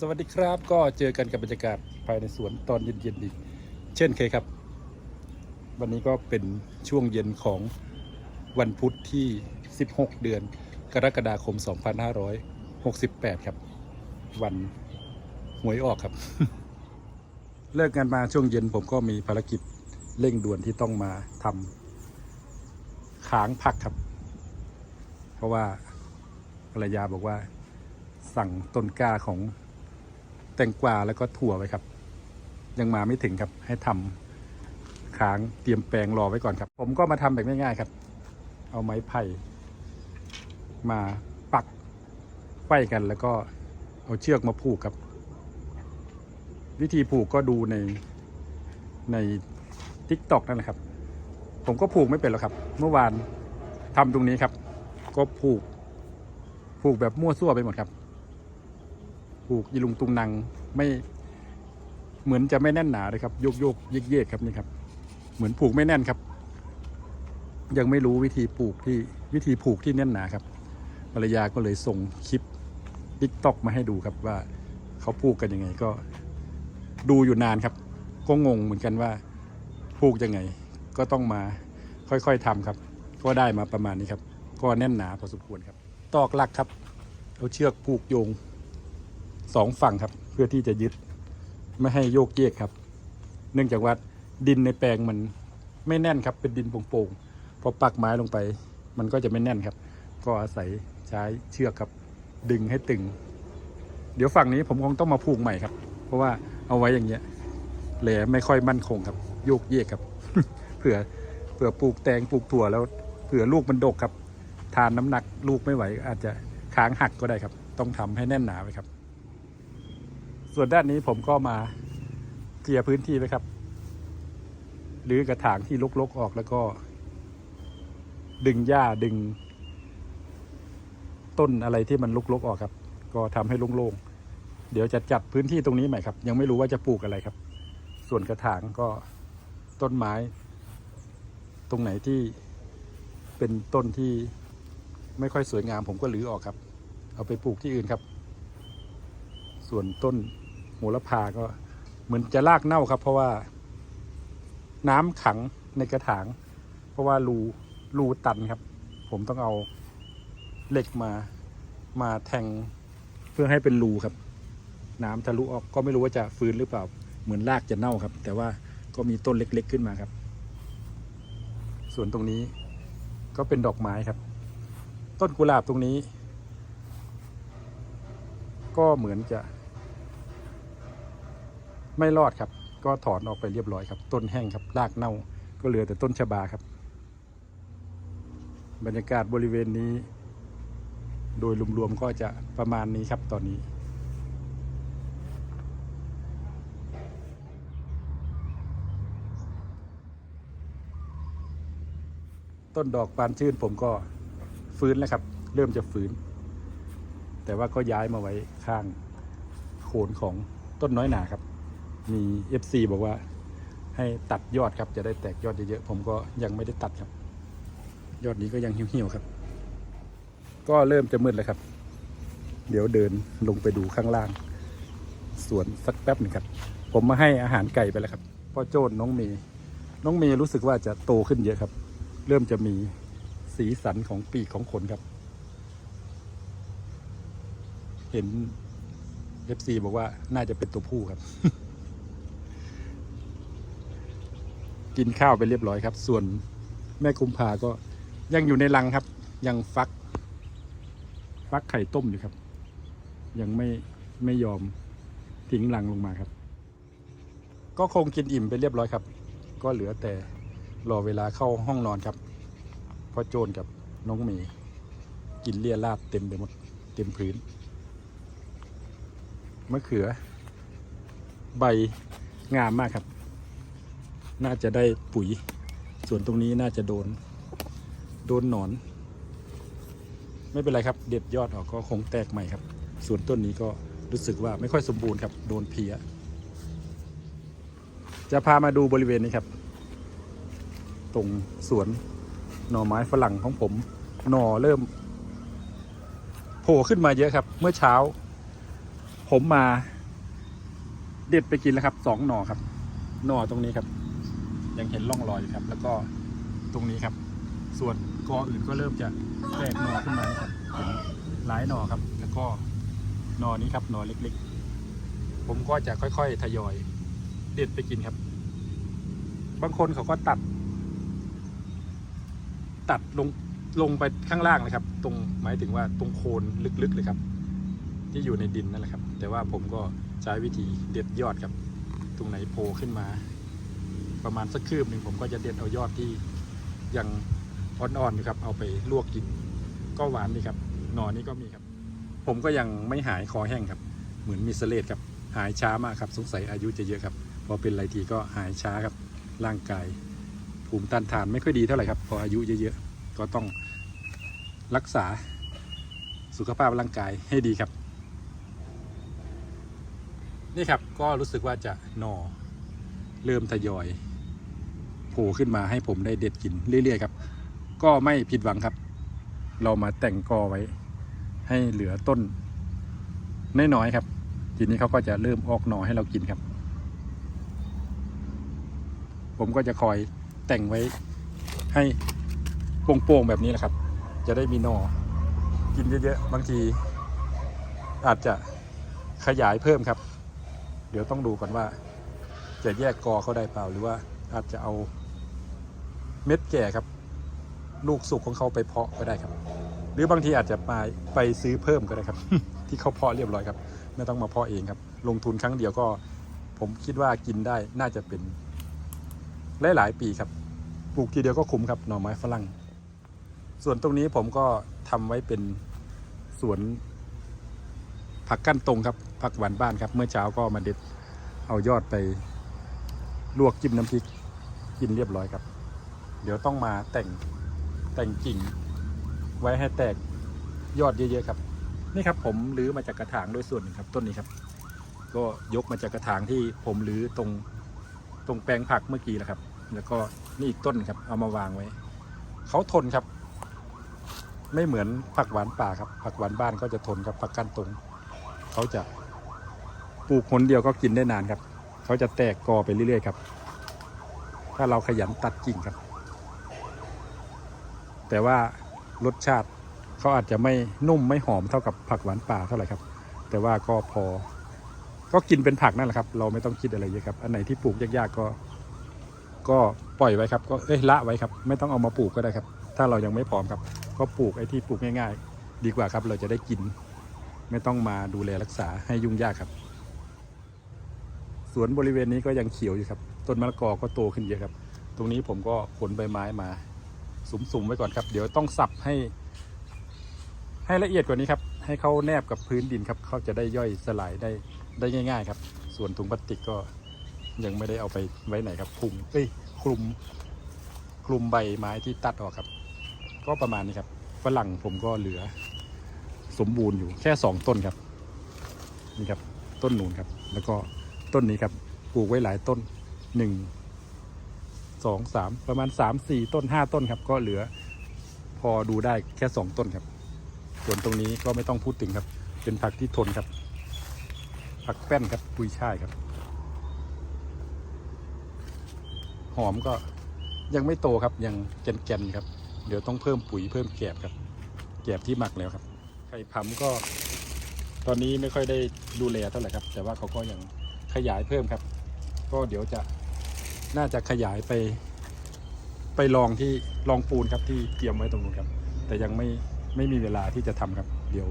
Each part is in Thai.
สวัสดีครับ ก็เจอกันกับบรรยากาศภายในสวนตอนเย็นๆอีกเช่นเคยครับ วันนี้ก็เป็นช่วงเย็นของวันพุธที่ 16 เดือน กรกฎาคม 2568 ครับ วันหวยออกครับ เลิกงานมาช่วงเย็นผมก็มีภารกิจเร่งด่วนที่ต้องมาทำค้างผักครับ เพราะว่าภรรยาบอกว่าสั่งต้นกล้าของ แตงกวาแล้วก็ถั่วไว้ครับ ยังมาไม่ถึงครับให้ทำค้างเตรียมแปลงรอไว้ก่อนครับ ผมก็มาทำแบบง่ายๆครับ เอาไม้ไผ่มาปักไว้กันแล้วก็เอาเชือกมาผูกครับ วิธีผูกก็ดูในในทิกตอกนั่นแหละครับ ผมก็ผูกไม่เป็นหรอกครับ เมื่อวานทำตรงนี้ครับ ก็ผูกผูกแบบมั่วซั่วไปหมดครับ ผูกยีลุงตุงนางไม่เหมือนจะไม่แน่นหนาเลยครับโยกโยกเยกเยกครับนี่ครับ เหมือนผูกไม่แน่นครับ ยังไม่รู้วิธีผูกที่วิธีผูกที่แน่นหนาครับภรรยาก็เลยส่งคลิปทิกตอกมาให้ดูครับว่าเขาผูกกันยังไงก็ดูอยู่นานครับ ก็งงเหมือนกันว่าผูกยังไง ก็ต้องมาค่อยๆทำครับ ก็ได้มาประมาณนี้ครับ ก็แน่นหนาพอสมควรครับ ตอกหลักครับเอาเชือกผูกโยง สองฝั่งครับ เพื่อที่จะยึดไม่ให้โยกเยกครับ เนื่องจากว่าดินในแปลงมันไม่แน่นครับ เป็นดินโป่งๆพอปักไม้ลงไป มันก็จะไม่แน่นครับ ก็อาศัยใช้เชือกครับ ดึงให้ตึง เดี๋ยวฝั่งนี้ผมคงต้องมาผูกใหม่ครับ เพราะว่าเอาไว้อย่างเงี้ยแหลไม่ค่อยมั่นคงครับ โยกเยกครับเผื่อเผื่อปลูกแตงปลูกถั่วแล้วเผื่อลูกมันดกครับ ทานน้ำหนักลูกไม่ไหว อาจจะค้างหักก็ได้ครับ ต้องทำให้แน่นหนาไว้ครับ ส่วนด้านนี้ผมก็มาเคลียร์พื้นที่ไว้ครับหรือกระถางที่ลกๆออกแล้วก็ ดึงหญ้าดึง ต้นอะไรที่มันลกๆออกครับ ก็ทำให้โล่งๆเดี๋ยวจะจัดพื้นที่ตรงนี้ใหม่ครับ ยังไม่รู้ว่าจะปลูกอะไรครับ ส่วนกระถางก็ต้นไม้ ตรงไหนที่เป็นต้นที่ไม่ค่อยสวยงามผมก็รื้อออกครับ เอาไปปลูกที่อื่นครับ ส่วนต้น หระพาก็เหมือนจะรากเน่าครับ เพราะว่า น้ำขังในกระถาง เพราะว่ารูรูตันครับ ผมต้องเอาเหล็กมามาแทงเพื่อให้เป็นรูครับ น้ำทะลุออกก็ไม่รู้ว่าจะฟื้นหรือเปล่า เหมือนรากจะเน่าครับ แต่ว่าก็มีต้นเล็ก ๆ ขึ้นมาครับ ส่วนตรงนี้ก็เป็นดอกไม้ครับ ต้นกุหลาบตรงนี้ ก็เหมือนจะ ไม่รอดครับ ก็ถอนออกไปเรียบร้อยครับ ต้นแห้งครับรากเน่าก็เหลือแต่ต้นชะบาครับ บรรยากาศบริเวณนี้ โดยรวมๆก็จะประมาณนี้ครับตอนนี้ต้นดอกบานชื่นผมก็ฟื้นแล้วครับ เริ่มจะฟื้น แต่ว่าก็ย้ายมาไว้ข้างโคนของต้นน้อยหนาครับ มี FC บอกว่า ให้ตัดยอดครับ จะได้แตกยอดเยอะๆผมก็ยังไม่ได้ตัดครับ ยอดนี้ก็ยังเหี่ยวๆครับ ก็เริ่มจะมืดแล้วครับ เดี๋ยวเดินลงไปดูข้างล่างสวนสักแป๊บหนึ่งครับ ผมมาให้อาหารไก่ไปแล้วครับพ่อโจ้นน้องเมย์น้องเมย์รู้สึกว่าจะโตขึ้นเยอะครับ เริ่มจะมีสีสันของปีกของขนครับ เห็น FC บอกว่าน่าจะเป็นตัวผู้ครับ กินข้าวไปเรียบร้อยครับ ส่วนแม่กุมภาก็ยังอยู่ในรังครับ ยังฟัก ฟักไข่ต้มอยู่ครับ ยังไม่ไม่ยอมทิ้งรังลงมาครับ ก็คงกินอิ่มไปเรียบร้อยครับ ก็เหลือแต่รอเวลาเข้าห้องนอนครับพ่อโจนกับน้องเมย์กินเลี่ยราดเต็มไปหมดเต็มพื้นมะเขือ ใบงามมากครับ น่าจะได้ปุ๋ย ส่วนตรงนี้น่าจะโดน โดนหนอน ไม่เป็นไรครับ เด็ดยอดออกก็คงแตกใหม่ครับ ส่วนต้นนี้ก็รู้สึกว่าไม่ค่อยสมบูรณ์ครับ โดนเพีย จะพามาดูบริเวณนี้ครับ ตรงสวนหน่อไม้ฝรั่งของผม หน่อเริ่มโผล่ขึ้นมาเยอะครับ เมื่อเช้า ผมมา เด็ดไปกินแล้วครับสองหน่อครับ หน่อตรงนี้ครับ ยังเห็นร่องรอยอยู่ครับ แล้วก็ตรงนี้ครับ ส่วนกออื่นก็เริ่มจะแตกหน่อขึ้นมาครับเห็นหลายหน่อครับ แล้วก็หน่อนี้ครับหน่อเล็กๆ ผมก็จะค่อยๆทยอย เด็ดไปกินครับ บางคนเขาก็ตัด ตัดลงลงไปข้างล่างเลยครับ ตรงหมายถึงว่าตรงโคนลึกๆเลยครับ ที่อยู่ในดินนั่นแหละครับ แต่ว่าผมก็ใช้วิธีเด็ดยอดครับ ตรงไหนโผล่ขึ้นมา ประมาณสักคืบหนึ่งผมก็จะเด็ดเอายอดที่ยังอ่อนๆอยู่ครับ เอาไปลวกกิน ก็หวานดีครับ หนอนี้ก็มีครับ ผมก็ยังไม่หายคอแห้งครับ เหมือนมีเสเลดครับ หายช้ามากครับสงสัยอายุจะเยอะครับ พอเป็นไรทีก็หายช้าครับ ร่างกาย ภูมิต้านทานไม่ค่อยดีเท่าไหร่ครับ พออายุเยอะๆ ก็ต้องรักษาสุขภาพร่างกายให้ดีครับ นี่ครับก็รู้สึกว่าจะหนอเริ่มทยอย โผล่ขึ้นมาให้ผมได้เด็ดกินเรื่อยๆครับ ก็ไม่ผิดหวังครับ เรามาแต่งกอไว้ ให้เหลือต้นน้อยๆครับ ทีนี้เขาก็จะเริ่มออกหน่อให้เรากินครับ ผมก็จะคอยแต่งไว้ให้โป่งๆแบบนี้แหละครับ จะได้มีหน่อกินเยอะๆบางที อาจจะขยายเพิ่มครับ เดี๋ยวต้องดูก่อนว่า จะแยกกอเขาได้เปล่าหรือว่าอาจจะเอา เม็ดแก่ครับ ลูกสุกของเขาไปเพาะก็ได้ครับ หรือบางทีอาจจะไปไปซื้อเพิ่มก็ได้ครับ ที่เขาเพาะเรียบร้อยครับ ไม่ต้องมาเพาะเองครับ ลงทุนครั้งเดียวก็ ผมคิดว่ากินได้น่าจะเป็นหลายๆปีครับปลูกทีเดียวก็คุ้มครับหน่อไม้ฝรั่ง ส่วนตรงนี้ผมก็ทำไว้เป็นสวนผักกั้นตรงครับผักหวานบ้านครับ เมื่อเช้าก็มาเด็ดเอายอดไปลวกจิ้มน้ำพริกกินเรียบร้อยครับ เดี๋ยวต้องมาแต่งแต่งกิ่ง ไว้ให้แตกยอดเยอะๆครับ นี่ครับผมรื้อมาจากกระถางโดยส่วนหนึ่งครับ ต้นนี้ครับ ก็ยกมาจากกระถางที่ผมรื้อตรงตรงแปลงผักเมื่อกี้แหละครับ แล้วก็นี่อีกต้นครับ เอามาวางไว้เขาทนครับ ไม่เหมือนผักหวานป่าครับ ผักหวานบ้านก็จะทนครับผักกั้นตรงเขาจะปลูกคนเดียวก็กินได้นานครับ เขาจะแตกกอไปเรื่อยๆครับ ถ้าเราขยันตัดกิ่งครับ แต่ว่ารสชาติเขาอาจจะไม่นุ่มไม่หอมเท่ากับผักหวานป่าเท่าไหร่ครับ แต่ว่าก็พอ ก็กินเป็นผักนั่นแหละครับ เราไม่ต้องคิดอะไรเยอะครับ อันไหนที่ปลูกยากๆก็ ก็ปล่อยไว้ครับ ก็เอ้ยละไว้ครับ ไม่ต้องเอามาปลูกก็ได้ครับ ถ้าเรายังไม่พร้อมครับ ก็ปลูกไอ้ที่ปลูกง่าย ๆ ดีกว่าครับ เราจะได้กิน ไม่ต้องมาดูแลรักษาให้ยุ่งยากครับ สวนบริเวณนี้ก็ยังเขียวอยู่ครับ ต้นมะละกอก็โตขึ้นเยอะครับ ตรงนี้ผมก็ขนใบไม้มา สุมๆไว้ก่อนครับ เดี๋ยวต้องสับให้ ให้ละเอียดกว่านี้ครับ ให้เขาแนบกับพื้นดินครับเขาจะได้ย่อยสลายได้ได้ง่าย ๆ ครับ ส่วนถุงพลาสติกก็ยังไม่ได้เอาไปไว้ไหนครับคลุมเอ้ยคลุมคลุมใบไม้ที่ตัดออกครับ ก็ประมาณนี้ครับฝรั่งผมก็เหลือ สมบูรณ์อยู่แค่สองต้นครับนี่ครับ ต้นนูนครับ แล้วก็ต้นนี้ครับปลูกไว้หลายต้นหนึ่ง สองสามประมาณสามสี่ต้นห้าต้นครับ ก็เหลือพอดูได้แค่สองต้นครับ ส่วนตรงนี้ก็ไม่ต้องพูดถึงครับ เป็นผักที่ทนครับ ผักแป้นครับปุยช่ายครับ หอมก็ยังไม่โตครับยังแก่นๆครับ เดี๋ยวต้องเพิ่มปุ๋ยเพิ่มแกบครับ แกบที่หมักแล้วครับ ไข่ผำก็ ตอนนี้ไม่ค่อยได้ดูแลเท่าไหร่ครับ แต่ว่าเขาก็ยังขยายเพิ่มครับ ก็เดี๋ยวจะ น่าจะขยายไป ไปลองที่ลองปูนครับที่เตรียมไว้ตรงนู้นครับ แต่ยังไม่ไม่มีเวลาที่จะทำครับ เดี๋ยว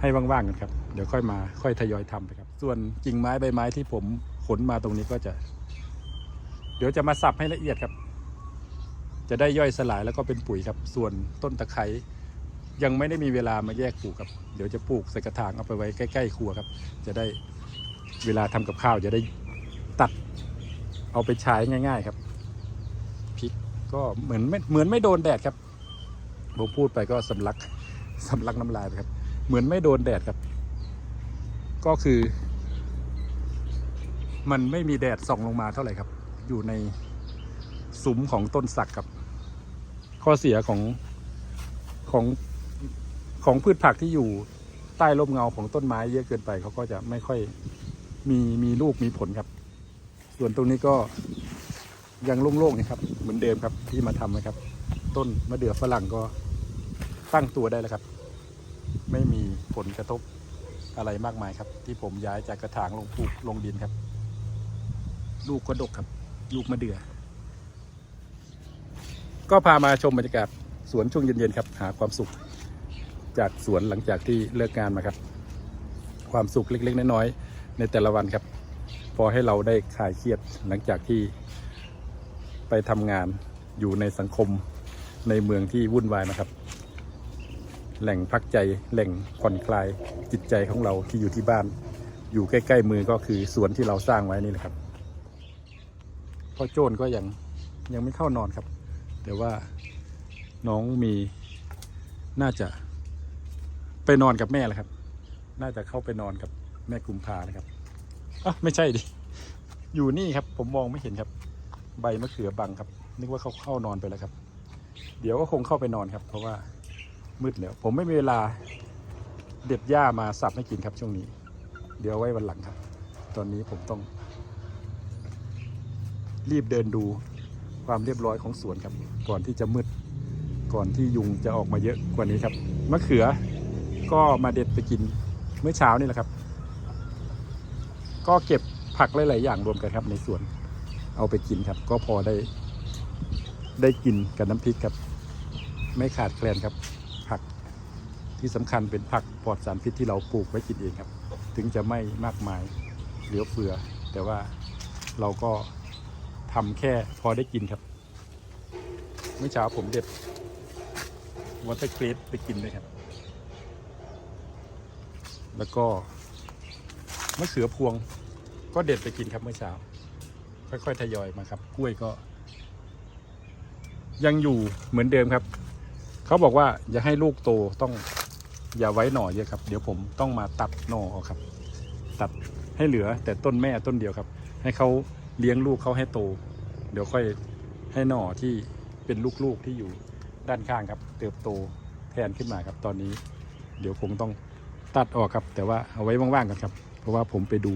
ให้ว่างๆกันครับ เดี๋ยวค่อยมาค่อยทยอยทำไปครับ ส่วนกิ่งไม้ใบไม้ที่ผมขนมาตรงนี้ก็จะ เดี๋ยวจะมาสับให้ละเอียดครับ จะได้ย่อยสลายแล้วก็เป็นปุ๋ยครับ ส่วนต้นตะไคร้ยังไม่ได้มีเวลามาแยกปลูกครับ เดี๋ยวจะปลูกใส่กระถางเอาไปไว้ใกล้ๆครัวครับ จะได้เวลาทำกับข้าวจะได้ เอาไปใช้ง่าย ๆ ครับพริกก็เหมือนไม่เหมือนไม่โดนแดดครับผมพูดไปก็สำลักสำลักน้ำลายไปครับ เหมือนไม่โดนแดดครับ ก็คือ มันไม่มีแดดส่องลงมาเท่าไหร่ครับ อยู่ในซุ้มของต้นสักครับ ข้อเสียของของของพืชผักที่อยู่ใต้ร่มเงาของต้นไม้เยอะเกินไปเขาก็จะไม่ค่อยมีมีลูกมีผลครับ ส่วนตรงนี้ก็ยังโล่งๆนะครับ เหมือนเดิมครับที่มาทำนะครับ ต้นมะเดื่อฝรั่งก็ตั้งตัวได้แล้วครับ ไม่มีผลกระทบอะไรมากมายครับ ที่ผมย้ายจากกระถางลงปลูกลงดินครับ ลูกก็ดกครับ ลูกมะเดื่อ ก็พามาชมบรรยากาศสวนช่วงเย็นๆครับ หาความสุขจากสวนหลังจากที่เลิกงานมาครับ ความสุขเล็กๆน้อยๆในแต่ละวันครับ พอให้เราได้คลายเครียดหลังจากที่ไปทำงานอยู่ในสังคมในเมืองที่วุ่นวายนะครับ แหล่งพักใจแหล่งผ่อนคลายจิตใจของเราที่อยู่ที่บ้าน อยู่ใกล้ ๆ มือก็คือสวนที่เราสร้างไว้นี่แหละครับพ่อโจนก็ยังยังไม่เข้านอนครับ แต่ว่าน้องมีน่าจะไปนอนกับแม่แล้วครับ น่าจะเข้าไปนอนกับแม่กุมภานะครับ อะไม่ใช่ดิ อยู่นี่ครับ ผมมองไม่เห็นครับ ใบมะเขือบังครับ นึกว่าเขาเข้านอนไปแล้วครับ เดี๋ยวก็คงเข้าไปนอนครับ เพราะว่ามืดแล้ว ผมไม่มีเวลาเด็ดหญ้ามาสับให้กินครับช่วงนี้ เดี๋ยวไว้วันหลังครับ ตอนนี้ผมต้อง รีบเดินดูความเรียบร้อยของสวนครับ ก่อนที่จะมืด ก่อนที่ยุงจะออกมาเยอะกว่านี้ครับ มะเขือก็มาเด็ดไปกินเมื่อเช้านี่แหละครับ ก็เก็บผักหลาย ๆ อย่างรวมกันครับ ในสวนเอาไปกินครับ ก็พอได้ ได้กินกับน้ำพริกครับ ไม่ขาดแคลนครับ ผักที่สำคัญเป็นผักปลอดสารพิษที่เราปลูกไว้กินเองครับ ถึงจะไม่มากมายเหลือเฟือ แต่ว่าเราก็ทำแค่พอได้กินครับ เมื่อเช้าผมเด็ดวอเตอร์เกรดไปกินเลยครับ แล้วก็ มะเขือพวงก็เด็ดไปกินครับเมื่อเช้า ค่อยๆทยอยมาครับ กล้วยก็ ยังอยู่เหมือนเดิมครับ เขาบอกว่าอย่าให้ลูกโตต้องอย่าไว้หน่อเยอะครับ เดี๋ยวผมต้องมาตัดหน่อออกครับ ตัดให้เหลือแต่ต้นแม่ต้นเดียวครับ ให้เขาเลี้ยงลูกเขาให้โต เดี๋ยวค่อยให้หน่อที่เป็นลูกๆที่อยู่ด้านข้างครับ เติบโตแทนขึ้นมาครับ ตอนนี้ เดี๋ยวคงต้องตัดออกครับ แต่ว่าเอาไว้ว่างๆกันครับ ราะว่าผมไปดู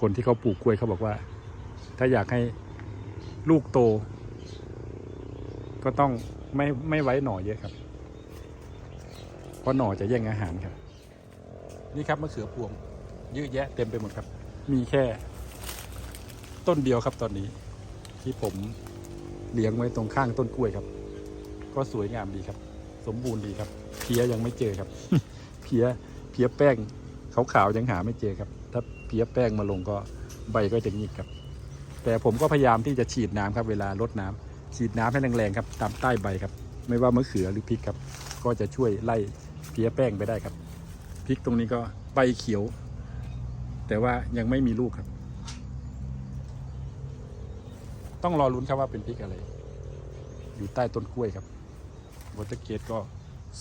คนที่เขาปลูกกล้วยเขาบอกว่า ถ้าอยากให้ลูกโต ก็ต้องไม่ไม่ไว้หน่อเยอะครับ เพราะหน่อจะแย่งอาหารครับ นี่ครับมะเขือพวงเยอะแยะเต็มไปหมดครับ มีแค่ ต้นเดียวครับตอนนี้ ที่ผมเลี้ยงไว้ตรงข้างต้นกล้วยครับ ก็สวยงามดีครับ สมบูรณ์ดีครับ เพี้ยยังไม่เจอครับ เพี้ยเพี้ยแป้ง ขาวๆยังหาไม่เจอครับ ถ้าเพี้ยแป้งมาลงก็ใบก็จะงิกครับ แต่ผมก็พยายามที่จะฉีดน้ำครับเวลารดน้ำฉีดน้ำให้แรงๆครับ ตามใต้ใบครับ ไม่ว่ามะเขือหรือพริกครับ ก็จะช่วยไล่เพี้ยแป้งไปได้ครับพริกตรงนี้ก็ใบเขียว แต่ว่ายังไม่มีลูกครับ ต้องรอลุ้นครับว่าเป็นพริกอะไร อยู่ใต้ต้นกล้วยครับวอเตอร์เกตก็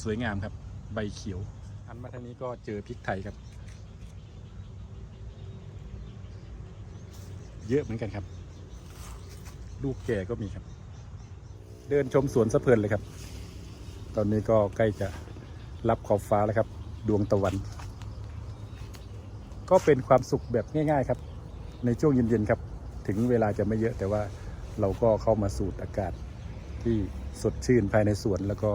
สวยงามครับ ใบเขียว อันมาทางนี้ก็เจอพริกไทยครับ เยอะเหมือนกันครับ ลูกแก่ก็มีครับ เดินชมสวนสะเพลินเลยครับ ตอนนี้ก็ใกล้จะรับขอบฟ้าแล้วครับ ดวงตะวัน ก็เป็นความสุขแบบง่าย ๆครับ ในช่วงเย็นๆครับ ถึงเวลาจะไม่เยอะแต่ว่าเราก็เข้ามาสูดอากาศที่สดชื่นภายในสวนแล้วก็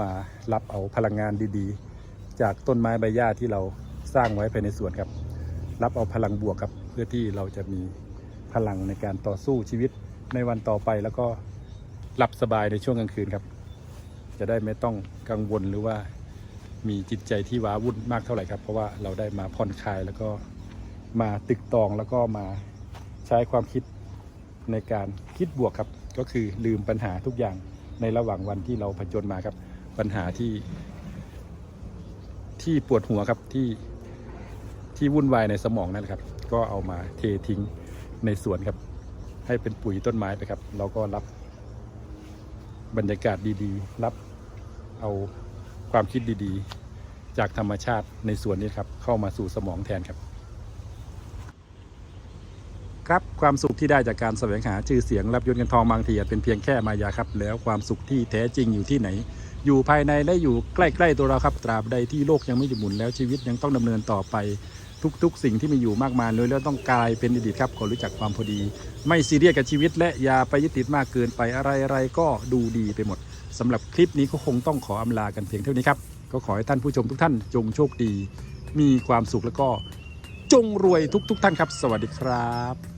มารับเอาพลังงานดีๆ จากต้นไม้ใบหญ้าที่เราสร้างไว้ภายในสวนครับ รับเอาพลังบวกครับ พื่อที่เราจะมีพลังในการต่อสู้ชีวิตในวันต่อไปแล้วก็หลับสบายในช่วงกลางคืนครับ จะได้ไม่ต้องกังวลหรือว่ามีจิตใจที่ว้าวุ่นมากเท่าไหร่ครับ เพราะว่าเราได้มาผ่อนคลายแล้วก็มาตึกตองแล้วก็มาใช้ความคิดในการคิดบวกครับ ก็คือลืมปัญหาทุกอย่างในระหว่างวันที่เราผจญมาครับ ปัญหาที่ ที่ปวดหัวครับที่ที่วุ่นวายในสมองนั่นแหละครับ ก็เอามาเททิ้งในสวนครับ ให้เป็นปุ๋ยต้นไม้ไปครับ เราก็รับบรรยากาศดีๆ รับเอาความคิดดีๆ จากธรรมชาติในสวนนี้ครับ เข้ามาสู่สมองแทนครับ ครับความสุขที่ได้จากการแสวงหาชื่อเสียงรับยศเงินทองบางทีอาจเป็นเพียงแค่มายาครับ แล้วความสุขที่แท้จริงอยู่ที่ไหน อยู่ภายในและอยู่ใกล้ ๆ ตัวเราครับ ตราบใดที่โลกยังไม่ได้หมุนแล้วชีวิตยังต้องดำเนินต่อไป ทุก ๆ สิ่งที่มีอยู่มากมายเลยแล้วต้องกลายเป็นอดีตครับขอรู้จักความพอดี ไม่ซีเรียสกับชีวิต และอย่าไปยึดติดมากเกินไปอะไรๆก็ดูดีไปหมดสำหรับคลิปนี้ก็คงต้องขออำลากันเพียงเท่านี้ครับก็ขอให้ท่านผู้ชมทุกท่านจงโชคดี มีความสุขแล้วก็จงรวยทุก ๆ ท่านครับ สวัสดีครับ